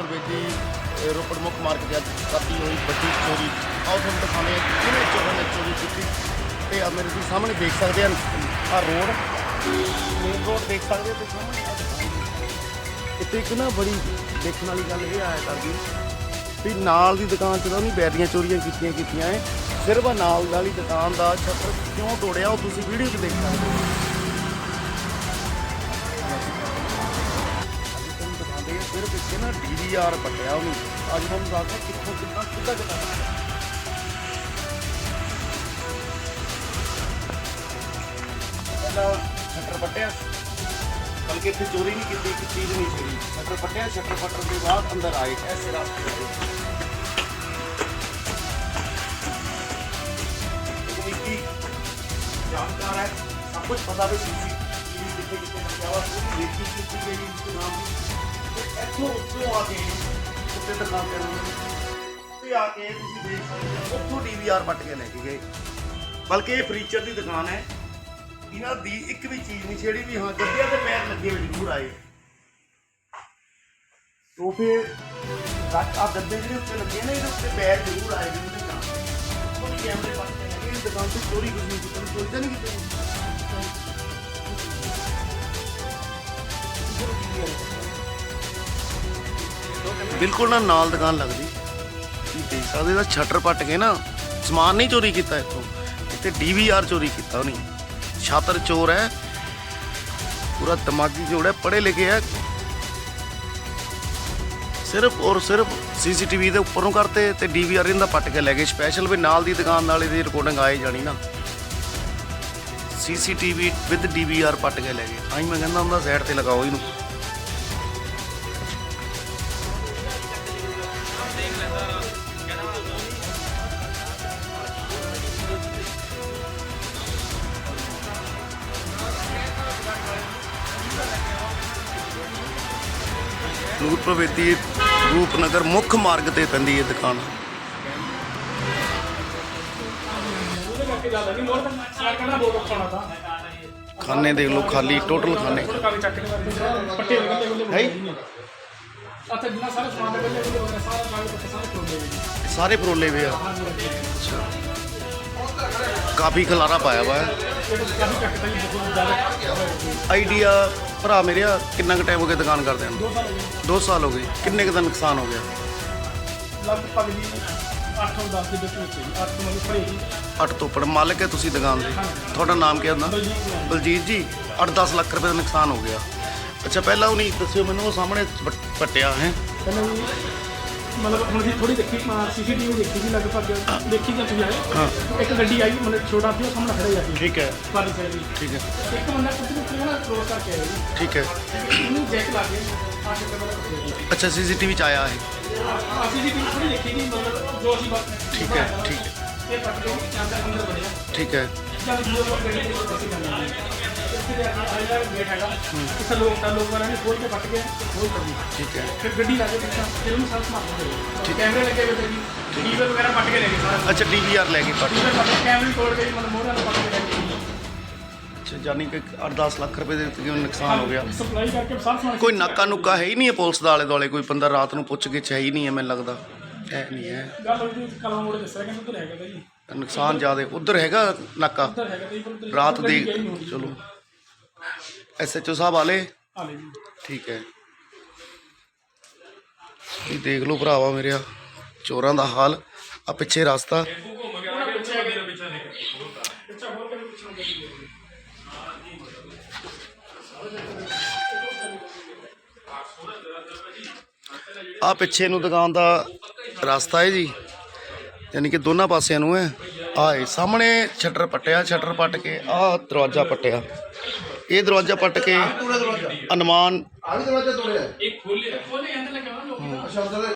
ਨੂਰਪੁਰ ਵਿੱਚ ਹੀ ਰੋਪੜ ਮੁੱਖ ਮਾਰਕੀਟ ਅੱਜ ਰਾਤੀ ਹੋਈ ਵੱਡੀ ਚੋਰੀ। ਆਓ ਤੁਹਾਨੂੰ ਦਿਖਾਉਂਦੇ ਹਾਂ ਕਿਵੇਂ ਚੋਰਾਂ ਨੇ ਚੋਰੀ ਕੀਤੀ ਤੇ ਆ ਮੇਰੇ ਤੁਸੀਂ ਸਾਹਮਣੇ ਦੇਖ ਸਕਦੇ ਹਨ ਆ ਰੋਡ। ਮੇਨ ਰੋਡ ਦੇਖ ਸਕਦੇ ਹੋ ਤੇ ਸਾਹਮਣੇ ਇੱਥੇ ਇੱਕ ਨਾ ਬੜੀ ਦੇਖਣ ਵਾਲੀ ਗੱਲ ਇਹ ਆਇਆ ਕਰਦੀ ਵੀ ਨਾਲ ਦੀ ਦੁਕਾਨ 'ਚ ਤਾਂ ਉਹਨੇ ਬੈਰੀਆਂ ਚੋਰੀਆਂ ਕੀਤੀਆਂ ਕੀਤੀਆਂ ਐ। ਸਿਰਫ ਆਹ ਨਾਲ ਵਾਲੀ ਦੁਕਾਨ ਦਾ ਸ਼ਟਰ ਕਿਉਂ ਤੋੜਿਆ, ਉਹ ਤੁਸੀਂ ਵੀਡੀਓ 'ਚ ਦੇਖ ਸਕਦੇ ਹੋ। ਨਾ ਡੀਵੀਆਰ ਪੱਟਿਆ ਉਹਨੂੰ। ਅੱਜ ਤੁਹਾਨੂੰ ਦੱਸਦਾ ਕਿੱਥੋਂ ਕਿੱਦਾਂ ਕਿੱਦਾਂ ਕਿੱਦਾਂ ਪਹਿਲਾਂ ਸ਼ਟਰ ਪੱਟਿਆ। ਬਲਕਿ ਇੱਥੇ ਚੋਰੀ ਨਹੀਂ ਕੀਤੀ, ਇੱਕ ਚੀਜ਼ ਨਹੀਂ ਸੀ ਸ਼ਟਰ ਪੱਟਿਆ, ਸ਼ਟਰ ਪੱਟਣ ਦੇ ਬਾਅਦ ਅੰਦਰ ਆਏ ਐਸੇ ਰਾਸਤੇ ਤੇ। ਇੱਕ ਨਿੱਕੀ ਜਾਣਕਾਰ ਹੈ, ਸਭ ਕੁਝ ਪਤਾ ਵੀ ਸੀ ਕਿ, ਕਿੱਥੇ ਕਿੱਥੇ ਰੱਖਿਆ ਵਾ ਪੂਰੀ ਰੇਕੀ ਕੀਤੀ ਗਈ ਇਸ ਨਾਮ ਦੀ ਤੇ ਇੱਥੋਂ ਉੱਤੋਂ ਆ ਕੇ ਉੱਤੇ ਦੁਕਾਨ ਤੇ ਤੇ ਆ ਕੇ ਤੁਸੀਂ ਦੇਖ ਸਕਦੇ ਹੋ, ਉੱਥੋਂ ਡੀਵੀਆਰ ਪੱਟ ਕੇ ਲੈ ਕੇ ਗਏ। ਬਲਕਿ ਇਹ ਫਰਨੀਚਰ ਦੀ ਦੁਕਾਨ ਹੈ। ਇਹਨਾਂ ਦੀ ਇੱਕ ਵੀ ਚੀਜ਼ ਨਹੀਂ, ਛੇੜੀ ਵੀ ਹਾਂ ਗੱਡੀਆਂ ਦੇ ਪੈਰ ਲੱਗੇ ਹੋਏ ਜ਼ਰੂਰ ਆਏ। ਸੋਫੇ ਰੱਖ ਆ ਗੱਦੇ ਜਿਹੜੇ ਉੱਤੇ ਲੱਗੇ ਨੇ, ਇਹਦੇ ਉੱਤੇ ਪੈਰ ਜ਼ਰੂਰ ਆਏ ਜਿਹਨੂੰ ਤੇ ਕੰਮ ਕੋਈ ਕੈਮਰੇ ਪਾ ਕੇ ਲੱਗੇ ਦੁਕਾਨ ਤੋਂ ਚੋਰੀ ਕੁਝ ਚੋਰੀ ਤਾਂ ਨਹੀਂ ਕੀਤੀ ਬਿਲਕੁਲ ਨਾ ਨਾਲ ਦੁਕਾਨ ਲੱਗਦੀ। ਤੁਸੀਂ ਦੇਖ ਸਕਦੇ ਦਾ ਸ਼ਟਰ ਪੱਟ ਕੇ ਨਾ ਸਮਾਨ ਨਹੀਂ ਚੋਰੀ ਕੀਤਾ ਇੱਥੋਂ। ਇੱਥੇ ਡੀਵੀਆਰ ਚੋਰੀ ਕੀਤਾ ਉਹਨੇ। ਛਾਤਰ ਚੋਰ ਹੈ। ਪੂਰਾ ਦਿਮਾਗੀ ਜੋੜ ਹੈ, ਪੜ੍ਹੇ ਲਿਖੇ ਹੈ। ਸਿਰਫ ਔਰ ਸਿਰਫ ਸੀਸੀਟੀਵੀ ਦੇ ਉੱਪਰੋਂ ਕਰਤੇ ਤੇ ਡੀਵੀਆਰ ਦਾ ਪੱਟ ਕੇ ਲੈ ਗਏ। ਸਪੈਸ਼ਲ ਵੀ ਨਾਲ ਦੀ ਦੁਕਾਨ ਵਾਲੇ ਦੀ ਰਿਕਾਰਡਿੰਗ ਆਏ ਜਾਣੀ ਨਾ। ਸੀਸੀਟੀਵੀ ਵਿਦ ਡੀਵੀਆਰ ਪੱਟ ਕੇ ਲੈ ਗਏ। ਤਾਂ ਹੀ ਮੈਂ ਕਹਿੰਦਾ ਹੁੰਦਾ ਸਾਈਡ ਤੇ ਲਗਾਓ ਇਹਨੂੰ। ਨੂਰਪੁਰ ਵੇਦੀ ਰੂਪਨਗਰ ਮੁੱਖ ਮਾਰਗ ਤੇ ਪੈਂਦੀ ਇਹ ਦੁਕਾਨ। ਖਾਨੇ ਦੇਖ ਲਓ, ਖਾਲੀ ਟੋਟਲ ਖਾਨੇ। ਸਾਰੇ ਪਰੋਲੇ ਹੋਏ ਵੇ ਆ। ਕਾਫੀ ਖਲਾਰਾ ਪਾਇਆ ਵਾ। ਆਈਡੀਆ ਭਰਾ ਮੇਰਿਆ ਕਿੰਨਾ ਕੁ ਟਾਈਮ ਹੋ ਗਿਆ ਦੁਕਾਨ ਕਰਦਿਆਂ ਨੂੰ? ਦੋ ਸਾਲ ਹੋ ਗਏ। 2 ਸਾਲ ਹੋ ਗਏ। ਕਿੰਨੇ ਕੁ ਦਾ ਨੁਕਸਾਨ ਹੋ ਗਿਆ? ਲਗਭਗ ਜੀ 8 ਤੋਂ 10 ਦੇ ਵਿੱਚ ਵਿੱਚ ਜੀ 8 ਤੋਂ ਮਤਲਬ ਪੜੇ ਜੀ 8 ਤੋਂ ਉੱਪਰ। ਮਾਲਕ ਹੈ ਤੁਸੀਂ ਦੁਕਾਨ ਦੇ? ਤੁਹਾਡਾ ਨਾਮ ਕੀ ਹੁੰਦਾ ਬਲਜੀਤ ਜੀ 8-10 ਲੱਖ ਰੁਪਏ ਦਾ ਨੁਕਸਾਨ ਹੋ ਗਿਆ। ਅੱਛਾ ਪਹਿਲਾਂ ਉਹ ਨਹੀਂ ਦੱਸਿਓ ਮੈਨੂੰ ਉਹ ਸਾਹਮਣੇ ਪੱਟ- ਪੱਟਿਆ ਹੈ। ਮਤਲਬ ਹੁਣ ਜੀ ਥੋੜੀ ਦੇਖੀ ਸੀਸੀਟੀਵੀ ਦੇਖੀ ਜੀ ਲਗਭਗ ਦੇਖੀ ਜਾਂ ਤੁਸੀਂ ਆਏ ਹਾਂ। ਇੱਕ ਗੱਡੀ ਆਈ ਮਤਲਬ ਛੋਟਾ ਸੀ ਉਹ ਸਾਹਮਣੇ ਖੜਾ ਜਾ ਠੀਕ ਹੈ। ਵਾਲੀ ਸਾਈਡ ਦੀ ਠੀਕ ਹੈ। ਇੱਕ ਬੰਦਾ ਕੁੱਤੇ ਨੂੰ ਕਿਹਨਾਂ ਕ੍ਰੋਸ ਕਰਕੇ ਆਇਆ ਜੀ। ਠੀਕ ਹੈ। ਉਹਨੂੰ ਜੈਕ ਲਾ ਕੇ ਅੱਛਾ ਸੀਸੀਟੀਵੀ ਚ ਆਇਆ ਹੈ ਅਸੀਂ ਜੀ ਥੋੜੀ ਦੇਖੀ ਜੀ ਮਤਲਬ ਜੋ ਅਸੀਂ ਠੀਕ ਹੈ ਠੀਕ ਹੈ। ਇਹ ਪੱਟ ਕੇ ਅੰਦਰ ਅੰਦਰ ਵੜਿਆ ਠੀਕ ਹੈ। ਜਦ ਗੱਡੀ ਦੇ ਅਸੀਂ ਦੇ ਕੇ ਆਇਆ ਗੇਟ ਹੈਗਾ। ਇੱਥੇ ਲੋਕ ਤਾਂ ਲੋਕ ਵਾਲਾ ਨੇ ਖੋਲ ਕੇ ਪੱਟ ਕੇ ਖੋਲ ਕਰ ਠੀਕ ਹੈ। ਫਿਰ ਗੱਡੀ ਲਾ ਕੇ ਪਿੱਛਾ ਫਿਰ ਉਹਨੂੰ ਸਾਰਾ ਸਮਾਨ ਦੇ ਕੈਮਰੇ ਲੱਗੇ ਹੋਏ ਸੀ ਜੀ। ਡੀਵਰ ਵਗੈਰਾ ਪੱਟ ਕੇ ਲੈ ਗਏ ਸਾਰਾ ਅੱਛਾ ਡੀਵੀਆਰ ਲੈ ਕੇ ਪੱਟ ਡੀਵਰ ਪੱਟ ਕੇ ਕੈਮਰੇ ਤੋੜ ਕੇ ਜੀ, ਮਤਲਬ ਮੋਹਰਾਂ ਨੂੰ ਪੱਟ ਕੇ ਲੈ ਗਏ ਅੱਛਾ ਜਾਨੀ ਕਿ 8-10 ਲੱਖ ਰੁਪਏ ਦੇ ਤਕਰੀਬਨ ਨੁਕਸਾਨ ਹੋ ਗਿਆ? ਸਪਲਾਈ ਕਰਕੇ ਸਾਰਾ ਸਮਾਨ ਕੋਈ ਨਾਕਾ ਨੁਕਾ ਹੈ ਹੀ ਨਹੀਂ ਹੈ ਪੁਲਿਸ ਦਾ ਆਲੇ ਦੁਆਲੇ ਕੋਈ ਬੰਦਾ ਰਾਤ ਨੂੰ ਪੁੱਛ ਕੇ ਹੈ ਹੀ ਨਹੀਂ ਹੈ ਮੈਨੂੰ ਲੱਗਦਾ। ਹੈ ਨਹੀਂ ਹੈ। ਗੱਲ ਹੋਈ ਜੀ ਕਲਮ ਮੋੜੇ ਦੱਸਿਆ ਕਿ ਉੱਧਰ ਹੈਗਾ ਤਾ ਜੀ। ਨੁਕਸਾਨ ਜ਼ਿਆਦਾ ਉਧਰ ਹੈਗਾ ਨਾਕਾ? ਉੱਧਰ ਹੈਗਾ ਜੀ ਰਾਤ ਦੇ। ਚਲੋ। ਐਸਐਚਓ ਸਾਹਿਬ ਆਲੇ? ਆ ਲੈ ਜੀ। ਠੀਕ ਹੈ। ਇਹ ਦੇਖ ਲਓ ਭਰਾਵਾ ਮੇਰਿਆ ਚੋਰਾਂ ਦਾ ਹਾਲ ਆ ਪਿੱਛੇ ਰਸਤਾ। ਆ ਪਿੱਛੇ ਨੂੰ ਦੁਕਾਨ ਦਾ ਰਸਤਾ ਹੈ ਜੀ। ਯਾਨੀ ਕਿ ਦੋਨਾਂ ਪਾਸਿਆਂ ਨੂੰ ਹੈ। ਆਏ ਸਾਹਮਣੇ ਸ਼ਟਰ ਪੱਟਿਆ ਸ਼ਟਰ ਪੱਟ ਕੇ ਆ ਦਰਵਾਜ਼ਾ ਪੱਟਿਆ। ਇਹ ਦਰਵਾਜ਼ਾ ਪੱਟ ਕੇ ਅਨੁਮਾਨ ਇਹ ਖੋਲੇ ਖੋਲੇ ਅੰਦਰ ਲੱਗਾ ਵਾ ਲੋਕ